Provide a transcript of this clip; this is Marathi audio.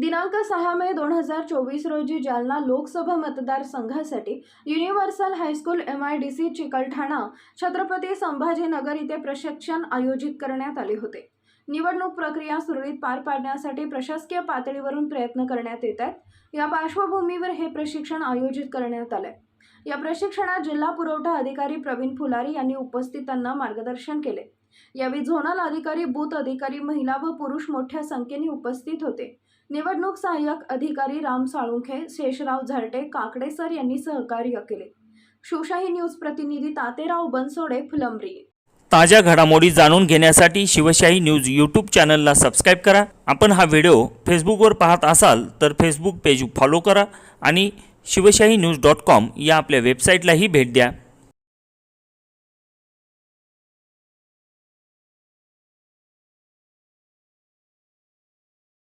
दिनांक सहा मे दोन हजार चोवीस रोजी जालना लोकसभा मतदारसंघासाठी universal high school M I D C Chikalthana Chhatrapati Sambhajinagar इथे प्रशिक्षण आयोजित करण्यात आले होते. निवडणूक प्रक्रिया सुरळीत पार पाडण्यासाठी प्रशासकीय पातळीवरून प्रयत्न करण्यात येत आहेत. या पार्श्वभूमीवर हे प्रशिक्षण आयोजित करण्यात आलं या प्रशिक्षणात जिल्हा पुरवठा अधिकारी प्रवीण फुलारी यांनी उपस्थितांना मार्गदर्शन केले. यावेळी झोनल अधिकारी बूथ अधिकारी महिला व पुरुष मोठ्या संख्येने उपस्थित होते. निवडणूक सहाय्यक अधिकारी राम साळुंखे शेषराव झरटे काकडे सर यांनी सहकार्य केले. शिवशाही न्यूज प्रतिनिधी तातेराव बनसोडे फुलंब्री. ताज्या घडामोडी जाणून घेण्यासाठी शिवशाही न्यूज यूट्यूब चॅनलला सबस्क्राईब करा. आपण हा व्हिडिओ फेसबुकवर पाहत असाल तर फेसबुक पेज फॉलो करा आणि शिवशाही न्यूज डॉट कॉम या आपल्या वेबसाईटलाही भेट द्या.